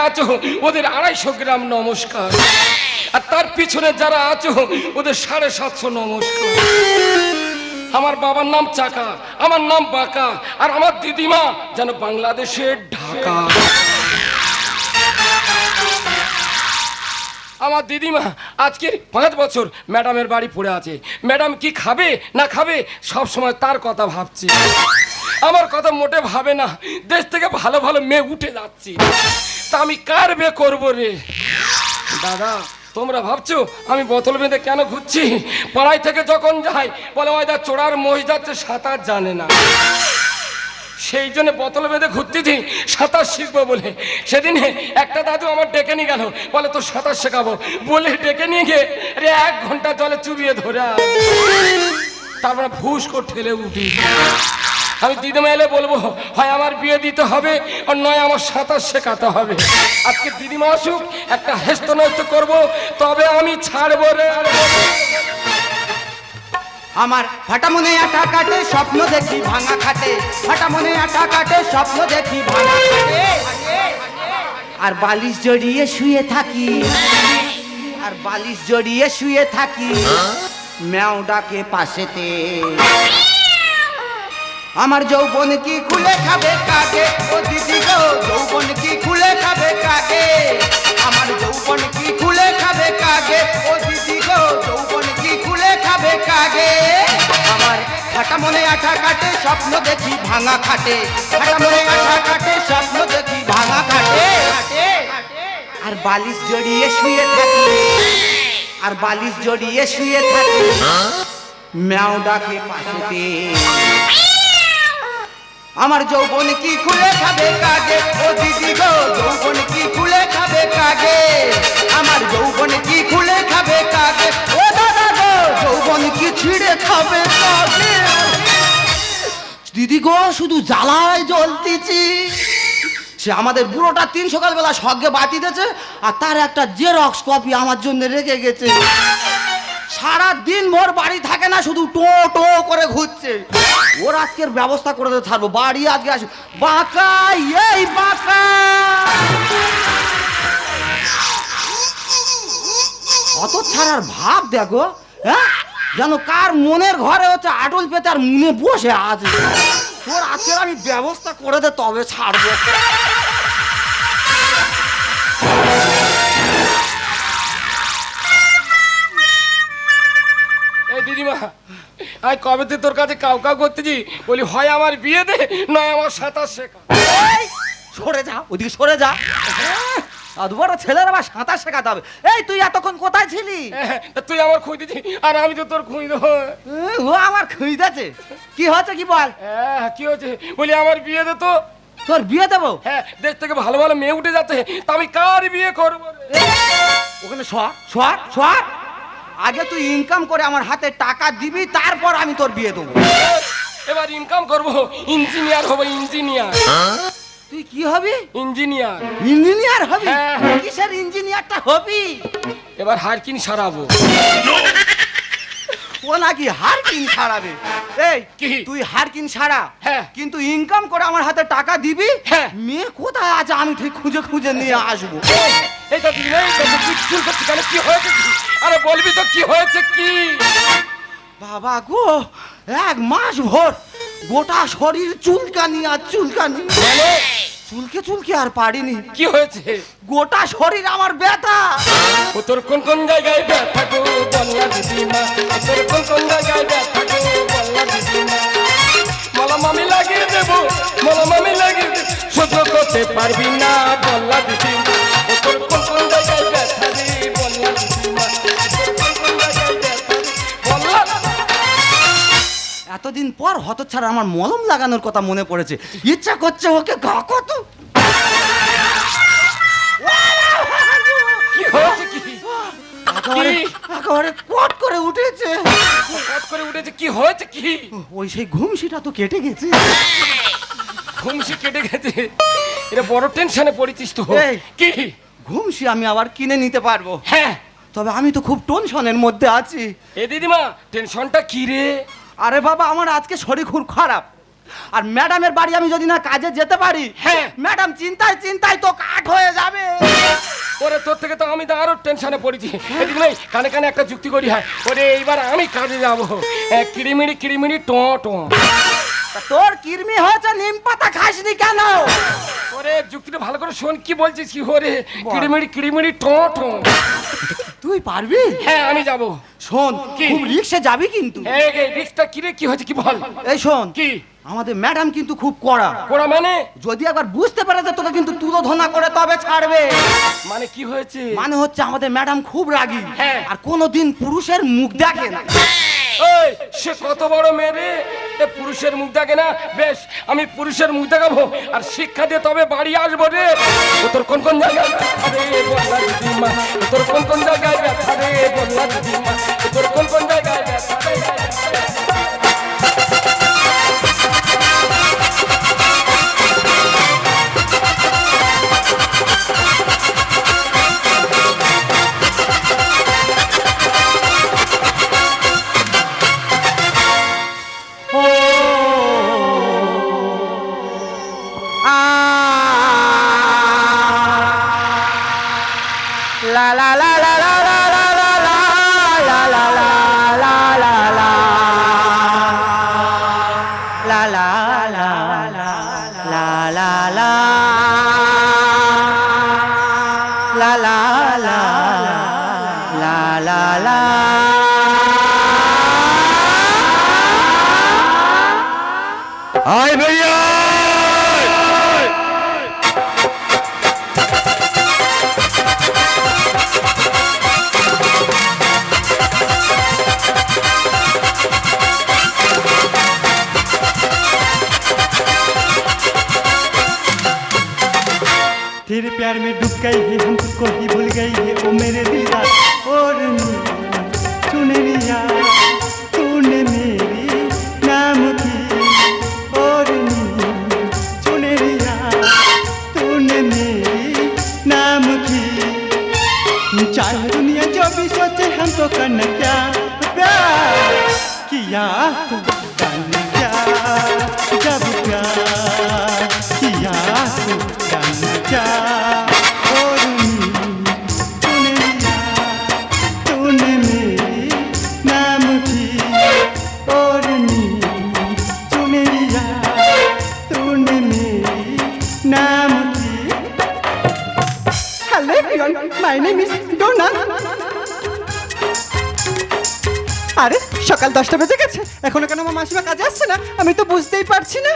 আছো, ওদের আড়াইশো গ্রাম নমস্কার। আর তার পিছনে যারা আছো, ওদের সাড়ে সাতশো নমস্কার। আমার বাবার নাম চাকা, আমার নাম বাঁকা, আর আমার দিদিমা যেন বাংলাদেশের ঢাকা। আমার দিদিমা আজকে পাঁচ বছর ম্যাডামের বাড়ি পড়ে আছে। ম্যাডাম কি খাবে না খাবে, সব সময় তার কথা ভাবছে। আমার কথা মোটে ভাবে না, দেশ থেকে ভালো ভালো মেয়ে উঠে যাচ্ছি। তা আমি কার বে করব রে? দাদা। তোমরা ভাবছ আমি বোতল বেঁধে কেন ঘুরছি? পাড়াই থেকে যখন যাই বলে ওইদা চোরার মহিষ যাচ্ছে সাঁতার জানে না। সেই জন্য বোতল বেঁধে ঘুরতেছি সাঁতার শিখব বলে। সেদিন একটা দাদু আমার ডেকে নিয়ে গেল বলে তো সাঁতার শেখাবো। বলে ডেকে নিয়ে গিয়ে রে এক ঘণ্টা জলে চুবিয়ে ধরে তারপরে ফুস করে ঠেলে উঠি। আমি দিদিমা এলে বলব হয় আমার বিয়ে দিতে হবে আর নয় আমার সাঁতার শেখাতে হবে। আজকে দিদিমা আসুক একটা হেস্ত নস্ত করব তবে আমি ছাড়বো রে আমার ফাটা মনে আটা কাটে স্বপ্ন দেখি ভাঙা খাটে। ফাটা মনে আটা কাটে স্বপ্ন দেখি ভাঙা খাটে। আর বালিশ জড়িয়ে শুয়ে থাকি। আর বালিশ জড়িয়ে শুয়ে থাকি। ম্যাও ডাকে পাশেতে। আমার যৌবন কি খুলে খাবে কাকে? ও দিদি গো যৌবন কি খুলে খাবে কাকে? আমার যৌবন কি খুলে খাবে কাকে? ও দিদি গো যৌবন কি খুলে খাবে কাকে? আমার ফাটা মনে আঠা কাটে স্বপ্ন দেখি ভাঙা খাটে। ফাটা মনে আঠা কাটে স্বপ্ন দেখি ভাঙা খাটে। আর বালিশ জড়িয়ে শুয়ে থাকি আর বালিশ জড়িয়ে শুয়ে থাকি ম্যাও ডাকে পাশেতে। আমার যৌবন কি খুলে খাবে কাগে? ও দিদি গো, যৌবন কি খুলে খাবে কাগে? আমার যৌবন কি খুলে খাবে কাগে? ও দাদা গো, যৌবন কি ছিঁড়ে খাবে কাগে? দিদি গো, শুধু জ্বালায় জ্বলতেছি। সে আমাদের বুড়োটা তিন সকালবেলা স্বর্গে বাতি দিয়েছে, আর তার একটা জেরক্স কপি আমার জন্য রেখে গেছে। সারা দিন ভোর বাড়ি থাকে না, শুধু টো টো করে ঘুরছে। ওর আজকের ব্যবস্থা করে দিতে থাকব, বাড়ি আজকে আসি। বাঁকা এই বাঁকা। অত ছাড়ার ভাব দেখো হ্যাঁ? যেন কার মনের ঘরে হচ্ছে আটল পেতে আর মনে বসে আছে। ওর আজকের আমি ব্যবস্থা করে দে, তবে ছাড়বো। দিদিমা কবে থেকে তোর কাছে কাউ কাউ করতেছি? বলি হয় আমার বিয়ে দে নয় আমার সাঁতার শেখা। সরে যা ওদিকে সরে যা। বড় ছেলের আবার সাঁতার শেখাতে হবে। এই তুই এতক্ষণ কোথায় ছিলি? হ্যাঁ, তুই আমার খুঁজ দিচ্ছি আর আমি তো তোর খুঁজ ও আমার খুঁজতেছে। কি হচ্ছে কি বল? হ্যাঁ কি হয়েছে? বলি আমার বিয়ে দে তো। তোর বিয়ে দেবো? হ্যাঁ দেশ থেকে ভালো ভালো মেয়ে উঠে যাচ্ছে। তা আমি কার বিয়ে করব? ওখানে সর সর সর আগে তুই ইনকাম করে আমার হাতে টাকা দিবি তারপর আমি তোর বিয়ে দেবো। এবার ইনকাম করব ইঞ্জিনিয়ার হব ইঞ্জিনিয়ার তুই কি হবি? ইঞ্জিনিয়ার ইঞ্জিনিয়ার হবি? হ্যাঁ। কিসের ইঞ্জিনিয়ারটা হবি? এবার হারকিন সারাবো। ও নাকি হারকিন ছাড়াবে এই কি? তুই হারকিন ছাড়া হ্যাঁ। কিন্তু ইনকাম করে আমার হাতে টাকা দিবি? হ্যাঁ। মেয়ে কোথায় আছে? আমি ঠিক খুঁজে খুঁজে নিয়ে আসব। এই তো তুই এই তো তুই চুল করছিস কেন কি হয়েছে? আরে বলবি তো কি হয়েছে কি? বাবা গো এক মাস ভোর গোটা শরীর চুলকানি আর চুলকানি। চুলকে চুলকে আর পারিনি। কি হয়েছে? গোটা শরীর আমার ব্যথা। ও তোর কোন কোন জায়গায় ব্যথা গো বল্লা দিদিমা? তোর কোন কোন জায়গায় ব্যথা গো বল্লা দিদিমা? মলম আমি লাগিয়ে দেবো মলম আমি লাগিয়ে দেবো। সহ্য করতে পারবি না বল্লা দিদিমা। এতদিন পর হতচ্ছাড়া আমার মলম লাগানোর কথা মনে পড়েছে। ইচ্ছা করছে ওকে কত একেবারে কট করে উঠেছে। করে উঠেছে কি হয়েছে কি? ওই সেই ঘুমসিটা তো কেটে গেছে। ঘুমসি কেটে গেছে। এটা বড় টেনশনে পড়েছিস তো। কি? ঘুমসি আমি আবার কিনে নিতে পারব। হ্যাঁ। তবে আমি তো খুব টেনশনের মধ্যে আছি। এ দিদিমা টেনশনটা কি রে? আরে বাবা আমার আজকে শরীর খুব খারাপ। আর ম্যাডামের বাড়ি আমি যদি না কাজে যেতে পারি হ্যাঁ। ম্যাডাম চিন্তায় চিন্তায় তো কাঠ হয়ে যাবে। ওরে তোর থেকে তো আমি তো আরও টেনশনে পড়েছি। এদিকে নেই কানে কানে একটা যুক্তি করি হয়। ওরে এইবার আমি কাজে যাব। হ্যাঁ, কিড়িমিড়ি কিড়িমিড়ি টো টো। তোর কিরমি হয়েছে নিম পাতা খাসনি কেন? ওরে যুক্তিটা ভালো করে শোন কি বলছিস কি? ওরে কিড়িমিড়ি কিড়িমিড়ি টো টো। তুই পারবি? হ্যাঁ আমি যাব। শোন কি? খুব রিক্সে যাবি কিন্তু। এই এই রিক্সটা কিরে কি হয়েছে কি বল? এই শোন কি? আমাদের ম্যাডাম কিন্তু খুব কড়া। ওরা মানে? যদি একবার বুঝতে পারে যে তোকে কিন্তু তুলো ধনা করে তবে ছাড়বে। মানে কি হয়েছে? মানে হচ্ছে আমাদের ম্যাডাম খুব রাগী। হ্যাঁ। আর কোনোদিন পুরুষের মুখ দেখে না। ওই সে কত বড় মেয়ে রে? এ পুরুষের মুখ দেখে না? বেশ, আমি পুরুষের মুখ দেখাবো। আর শিক্ষা দিয়ে তবে বাড়ি আসব রে। তোর কোন কোন জায়গায় তোর কোন কোন জায়গায় তোর কোন কোন জায়গায় la my name is Dona আরে সকাল দশটা বেজে গেছে। এখনও কেন আমার মাসিমা কাজে আসছে না? আমি তো বুঝতেই পারছি না।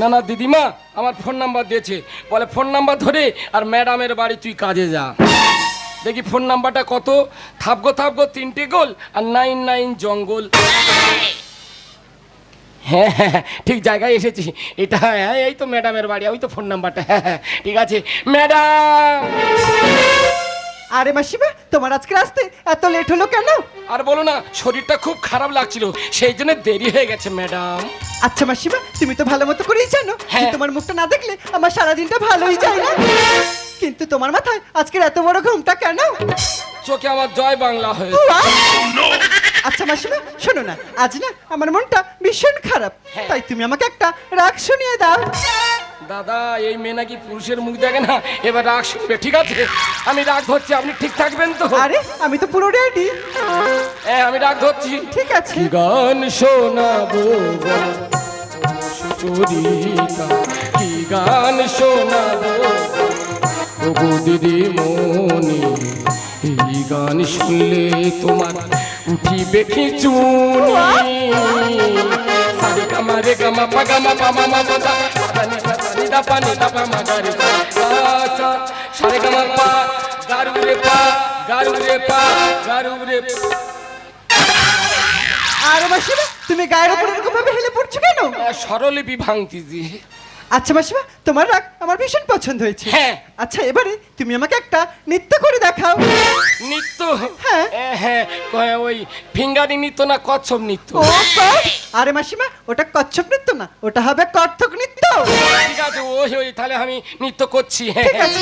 না না দিদিমা আমার ফোন নাম্বার দিয়েছে। বলে ফোন নাম্বার ধরে আর ম্যাডামের বাড়ি তুই কাজে যা। দেখি ফোন নাম্বারটা কত? থাপগো থাপগো তিনটে গোল আর নাইন নাইন জঙ্গল। হ্যাঁ হ্যাঁ হ্যাঁ, ঠিক জায়গায় এসেছি। এটা হ্যাঁ এই তো ম্যাডামের বাড়ি ওই তো ফোন নাম্বারটা। হ্যাঁ হ্যাঁ ঠিক আছে। ম্যাডাম! আরে মাসিমা তোমার আজকে আসতে এত লেট হলো কেন আর বলো না শরীরটা খুব খারাপ লাগছিল সেই জন্য দেরি হয়ে গেছে ম্যাডাম আচ্ছা মাসিমা তুমি তো ভালো মতো করেই জানো হ্যাঁ। তোমার মুখটা না দেখলে আমার সারাদিনটা ভালোই যায় না কিন্তু তোমার মাথায় আজকের এত বড় ঘুমটা কেন চোখে আমার জয় বাংলা উয়া! আচ্ছা মাসিমা শোনো না আজ না আমার মনটা ভীষণ খারাপ হ্যাঁ। তাই তুমি আমাকে একটা রাগ শুনিয়ে দাও দাদা এই মেয়ে নাকি পুরুষের মুখ দেখে না? এবার রাগ শুনবে ঠিক আছে? আমি রাগ ধরছি আপনি ঠিক থাকবেন তো? আরে আমি তো পুরো রেডি হ্যাঁ আমি রাগ ধরছি। ঠিক আছে। গান শোনাবো সুচরিতা কি গান শোনাবো ওগো দিদি মনি এই গান শুনলে তোমার উঠিবে খিচুনি। সারে গামা রে গামা পা গামা পা da pa ni da pa ma ga re pa sa sa re ga ma pa ga ru re pa ga ru re pa ga ru re আর মাসিমা তুমি গায়ের উপর এরকম ভাবে হেলে পড়ছো কেন স্বরলিপি ভাঙতিছি আচ্ছা মাসিমা তোমার রাগ আমার ভীষণ পছন্দ হয়েছে। হ্যাঁ। আচ্ছা এবারে তুমি আমাকে একটা নৃত্য করে দেখাও। নৃত্য? হ্যাঁ। হ্যাঁ ওই ফিঙ্গারি নৃত্য না কচ্ছপ নৃত্য? ও আরে মাসিমা ওটা কচ্ছপ নৃত্য না ওটা হবে কত্থক নৃত্য। ঠিক আছে ওই ওই তাহলে আমি নৃত্য করছি হ্যাঁ। ঠিক আছে।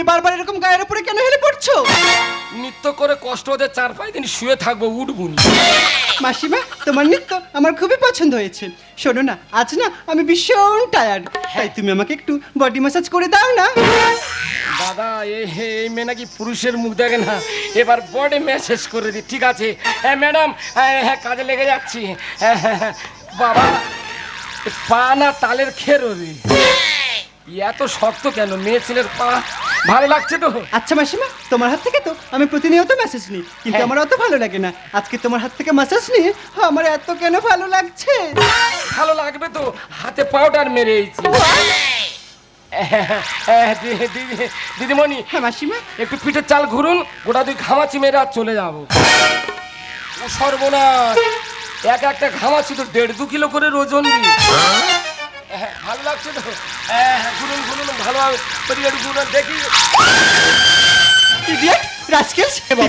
তুমি বারবার এরকম গায়ের উপরে কেন হেলে পড়ছো? নিত্য করে কষ্ট হতে চার পাঁচ দিন শুয়ে থাকব উঠবুনি। মাসিমা তোমার নৃত্য আমার খুবই পছন্দ হয়েছে। শোনো না আজ না আমি ভীষণ টায়ার্ড তাই তুমি আমাকে একটু বডি ম্যাসাজ করে দাও না। দাদা এ হে এই মেয়ে নাকি পুরুষের মুখ দেখে না। এবার বডি ম্যাসেজ করে দিই ঠিক আছে? হ্যাঁ ম্যাডাম হ্যাঁ কাজে লেগে যাচ্ছি। হ্যাঁ হ্যাঁ, হ্যাঁ বাবা পা না তালের খেয়ে এত শক্ত কেন? মেয়ে ছেলের পা ভালো লাগছে তো। আচ্ছা মাসিমা তোমার হাত থেকে তো আমি প্রতিনিয়ত মেসেজ নিই কিন্তু হ্যাঁ। আমার অত ভালো লাগে না। আজকে তোমার হাত থেকে মেসেজ নিয়ে আমার এত কেন ভালো লাগছে? ভালো লাগবে তো হাতে পাউডার মেরেছি হ্যাঁ, দিদি- দিদিমণি হ্যাঁ মাসিমা। একটু পিঠের চাল ঘুরুন গোটা দুই ঘামাচি মেরে আর চলে যাব। সর্বনাশ এক একটা ঘামাচি তো দেড় দু কিলো করে ওজন দি হ্যাঁ, ভালো লাগছে তো? হ্যাঁ হ্যাঁ, ঘুরুন ঘুরুন ভালো একটু ঘুরুন দেখি।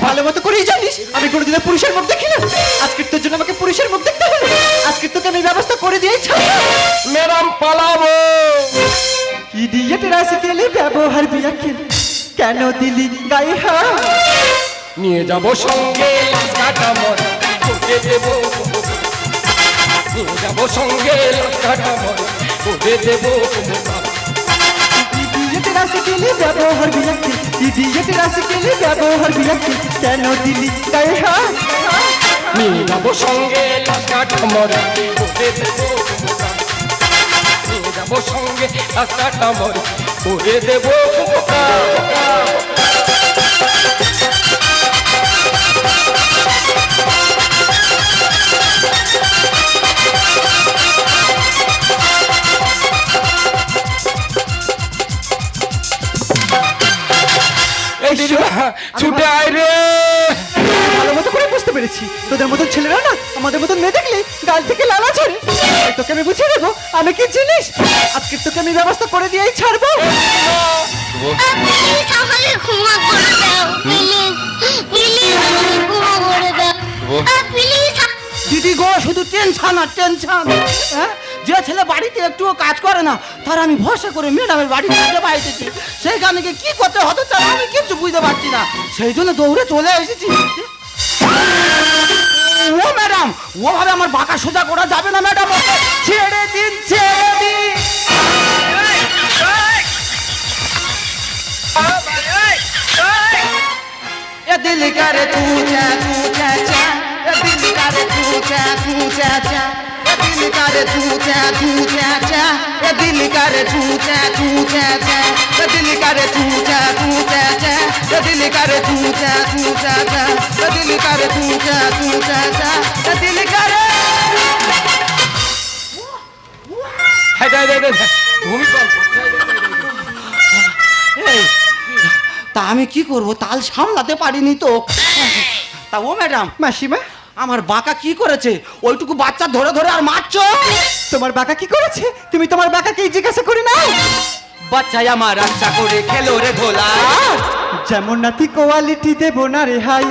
ভালো মতো করেই জানিস আমি কোনোদিনও পুরুষের মুখ দেখি না। আজকের তোর জন্য আমাকে পুরুষের মুখ দেখতে হলো আজকে তোকে আমি ব্যবস্থা করে দিয়েছি। ম্যাডাম পালাবো। ইডিয়েট রাস্কেলে ব্যবহার বিয়াকে কেন দিলি গায়ে হাত? নিয়ে যাব সঙ্গে কাটা মর তোকে দেব। নিয়ে যাব সঙ্গে কাটা মর তোকে দেব ব্যবহার বিয়াকে ইডিয়েট রাস্কেলে ব্যবহার বিয়াকে কেন দিলি তাই হাত? নিয়ে যাব সঙ্গে লাশ কাটা মর দেব নিয়ে যাব সঙ্গে লাশ কাটা করে দেব এই দিদি গো শুধু টেনশন আর টেনশন হ্যাঁ যে ছেলে বাড়িতে একটুও কাজ করে না তার আমি ভরসা করে ম্যাডামের বাড়ি থেকে পাইতেছি সেইখানে গিয়ে কি করতে হতো চাল আমি কিছু বুঝতে পারছি না সেই জন্য দৌড়ে চলে এসেছি ও ম্যাডাম ওভাবে আমার বাঁকা সোজা করা যাবে না ম্যাডাম ছেড়ে দিন ছেড়ে দিন ये दिल करे तू चा तू चा তা আমি কি করব? তাল সামলাতে পারিনি তো। তা ও ম্যাডাম। মাসিমা? আমার বাঁকা কি করেছে? ওইটুকু বাচ্চা ধরে ধরে আর মারছো? তোমার বাঁকা কি করেছে? তুমি তোমার বাঁকাকেই জিজ্ঞাসা করে নাও বাচ্চাই আমার আচ্ছা করে খেলো রে ধোলা যেমন নাতি কোয়ালিটি দেবো না রেহাই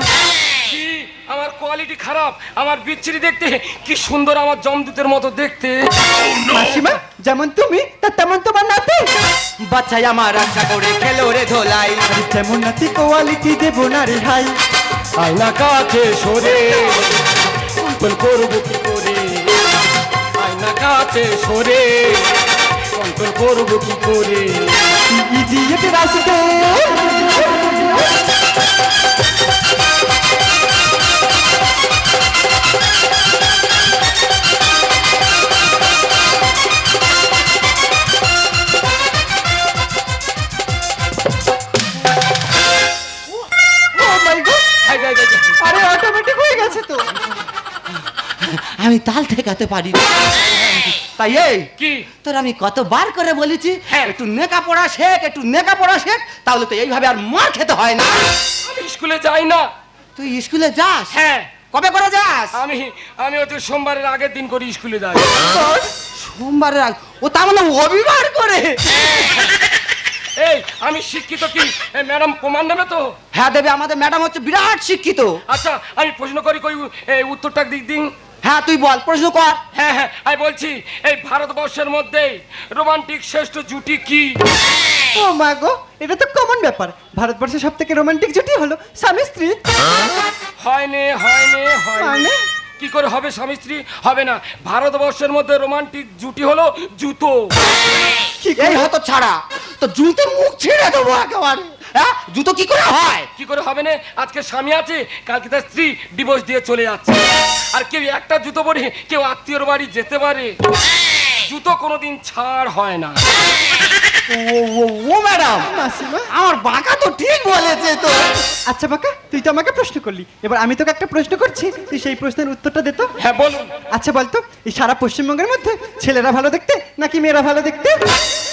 কি আমার কোয়ালিটি খারাপ আমার বিচ্ছিরি দেখতে কি সুন্দর আমার জমদূতের মতো দেখতে। মাসিমা যেমন তুমি তা তেমন তোমার নাতি। বাচ্চাই আমার আচ্ছা করে খেলো রে ধোলাই। যেমন নাতি কোয়ালিটি দেবো না রেহাই আয়না কাছে সরে। কম্পন করব কি করে? আয়না কাছে সরে। কম্পন করব কি করে? ইডিয়েট রাস্তে তাল ঠেকাতে পারি না। তাই এই কি? তোর আমি কতবার করে বলেছি হ্যাঁ। একটু নেকা পড়া শেখ একটু নেকা পড়া শেখ তাহলে তো এইভাবে আর মার খেতে হয় না। আমি স্কুলে যাই না। তুই স্কুলে যাস? হ্যাঁ। কবে করে যাস? আমি আমি হচ্ছে সোমবারের আগের দিন করে স্কুলে যাই। সোমবারের আগ ও তার মানে রবিবার করে। এই আমি শিক্ষিত কি? এই ম্যাডাম প্রমাণ নেবে তো? হ্যাঁ দেবে। আমাদের ম্যাডাম হচ্ছে বিরাট শিক্ষিত। আচ্ছা আমি প্রশ্ন করি কই এই উত্তরটা দিক দিন। হ্যাঁ তুই বল প্রশ্ন কর। হ্যাঁ হ্যাঁ আমি বলছি এই ভারতবর্ষের মধ্যে রোমান্টিক শ্রেষ্ঠ জুটি কি? ও মা গো এটা তো কমন ব্যাপার। ভারতবর্ষের সব থেকে রোমান্টিক জুটি হলো স্বামী স্ত্রী। হয়নি হয়নি হয়নি মানে? কি করে হবে স্বামী স্ত্রী? হবে না। ভারতবর্ষের মধ্যে রোমান্টিক জুটি হলো জুতো। কি এই হতো ছাড়া। তো জুতো মুখ ছেড়ে দেবো একেবারে। হ্যাঁ? জুতো কি করে হয়? কি করে হবে না? আজকে স্বামী আছে কালকে তার স্ত্রী ডিভোর্স দিয়ে চলে যাচ্ছে। আর কেউ একটা জুতো পরে কেউ আত্মীয়র বাড়ি যেতে পারে। জুতো কোনোদিন ছাড় হয় না। ও ও ও ম্যাডাম! মাসিমা। আমার বাঁকা তো ঠিক বলেছে তো। আচ্ছা বাকা তুই তো আমাকে প্রশ্ন করলি। এবার আমি তোকে একটা প্রশ্ন করছি। তুই সেই প্রশ্নের উত্তরটা দে তো। হ্যাঁ বলুন। আচ্ছা বলতো এই সারা পশ্চিমবঙ্গের মধ্যে ছেলেরা ভালো দেখতে নাকি মেয়েরা ভালো দেখতে?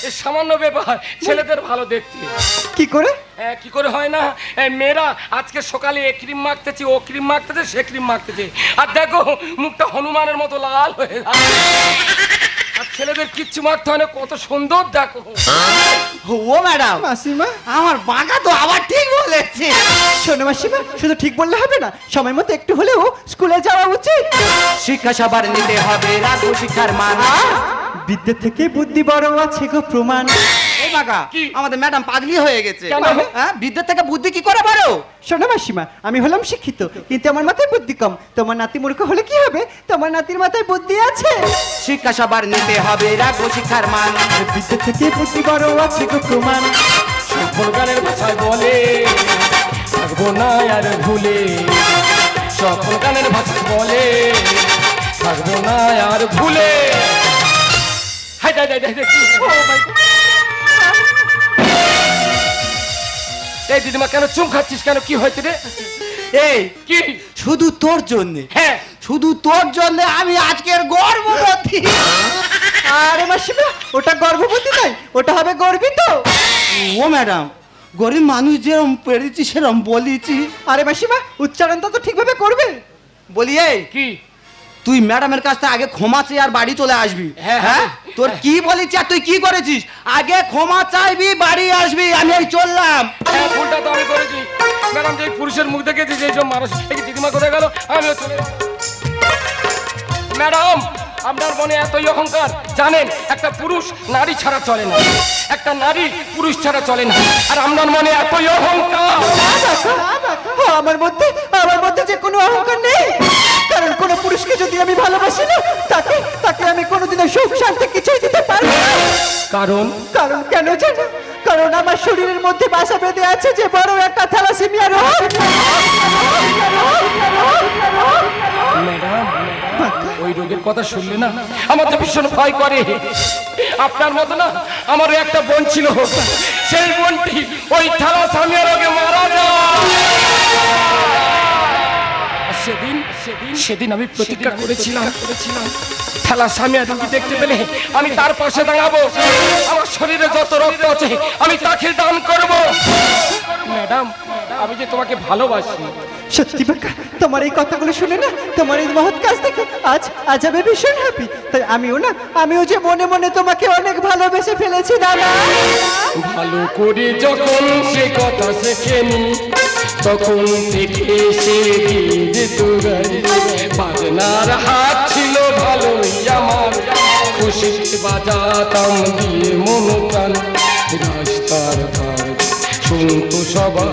এ সামান্য ব্যাপার ছেলেদের ভালো দেখতে। কি করে? হ্যাঁ, কি করে হয় না? এই মেয়েরা আজকে সকালে এ ক্রিম মাখতেছে ও ক্রিম মাখতেছে সে ক্রিম মাখতেছে। আর দেখো মুখটা হনুমানের মতো লাল হয়ে ছেলেদের কিচ্ছু মারতে হয় না কত সুন্দর দেখো। ও ম্যাডাম। মাসিমা। আমার বাঁকা তো আবার ঠিক বলেছে। শোনো মাসিমা শুধু ঠিক বললে হবে না সময় মতো একটু হলেও স্কুলে যাওয়া উচিত। শিক্ষা সবার নিতে হবে রাখব শিক্ষার মান। বিদ্যে থেকে বুদ্ধি বড় আছে গো প্রমাণ। এই বাঁকা আমাদের ম্যাডাম পাগলি হয়ে গেছে? হ্যাঁ বিদ্যা থেকে বুদ্ধি কি করে পারো শোনো মাসিমা আমি হলাম শিক্ষিত কিন্তু আমার মাথায় বুদ্ধি কম। তোমার নাতি মূর্খ হলে কি হবে? তোমার নাতির মাথায় বুদ্ধি আছে। শিক্ষা সবার নিতে হবে রাখব শিক্ষার মান। বিদ্যে থেকে বুদ্ধি বড় আছে গো প্রমাণ। সফল গানের ভাষায় বলে থাকব না আর ভুলে। সফল গানের ভাষায় বলে থাকব না আর ভুলে। হাই হাই হাই হাই এই দিদিমা কেন চুম খাচ্ছিস কেন? কি হয়েছে রে? এই কি? শুধু তোর জন্য। হ্যাঁ। শুধু তোর জন্য আমি আজকের গর্ভবতী। আরে মাসিমা ওটা গর্ভবতী নয় ওটা হবে গর্বিত। ও ম্যাডাম গরিব মানুষ যেরম পেরেছি সেরম বলেছি। আরে মাসিমা উচ্চারণটা তো ঠিকভাবে করবে। বলি এই কি? তুই ম্যাডামের কাছ থেকে আগে ক্ষমা চেয়ে আর বাড়ি চলে আসবি। হ্যাঁ, হ্যাঁ? হ্যাঁ। তোর কি বলেছি আর তুই কি করেছিস? আগে ক্ষমা চাইবি বাড়ি আসবি আমি এই চললাম। হ্যাঁ ভুলটা তো আমি করেছি। ম্যাডাম যে পুরুষের মুখ দেখেছি যে সব মানুষ এই দিদিমা কোথায় গেল আমিও চলে ম্যাডাম আপনার মনে এতই অহংকার? জানেন একটা পুরুষ নারী ছাড়া চলে না। একটা নারী পুরুষ ছাড়া চলে না। আর আপনার মনে এতই অহংকার? আমার মধ্যে আমার মধ্যে যে কোনো অহংকার নেই। কারণ কোনো পুরুষকে কারণ? কারণ কেন জানো? কারণ আমার শরীরের মধ্যে বাসা বেঁধে আছে যে বড় একটা থ্যালাসেমিয়া রোগ। ম্যাডাম ওই রোগের কথা শুনলে না আমার তো ভীষণ ভয় করে। আপনার মতো না আমারও একটা বোন ছিল। সেই বোনটি ওই থ্যালাসেমিয়া রোগে মারা যায়। সেদিন সেদিন আমি প্রতিজ্ঞা করেছিলাম। করেছিলাম থ্যালাসেমিয়া রুগী দেখতে পেলে আমি তার পাশে দাঁড়াবো। আমার শরীরে যত রক্ত আছে, আমি তাকে দান করব। ম্যাডাম আমি যে তোমাকে ভালোবাসি। সত্যি বাক্কা তোমার এই কথাগুলো শুনে না তোমার এই মহৎ কাজ দেখে আজ আজ আমি ভীষণ হ্যাপি তাই আমিও না আমিও যে মনে মনে তোমাকে অনেক ভালোবেসে ফেলেছি দাদা। ভালো করে যখন সে কথা শেখেনি তখন থেকে সে বাজনার হাত ছিল ভালোই আমার খুশি বাজাতাম দিয়ে মন প্রাণ রাস্তার ধার শুনতো সবাই।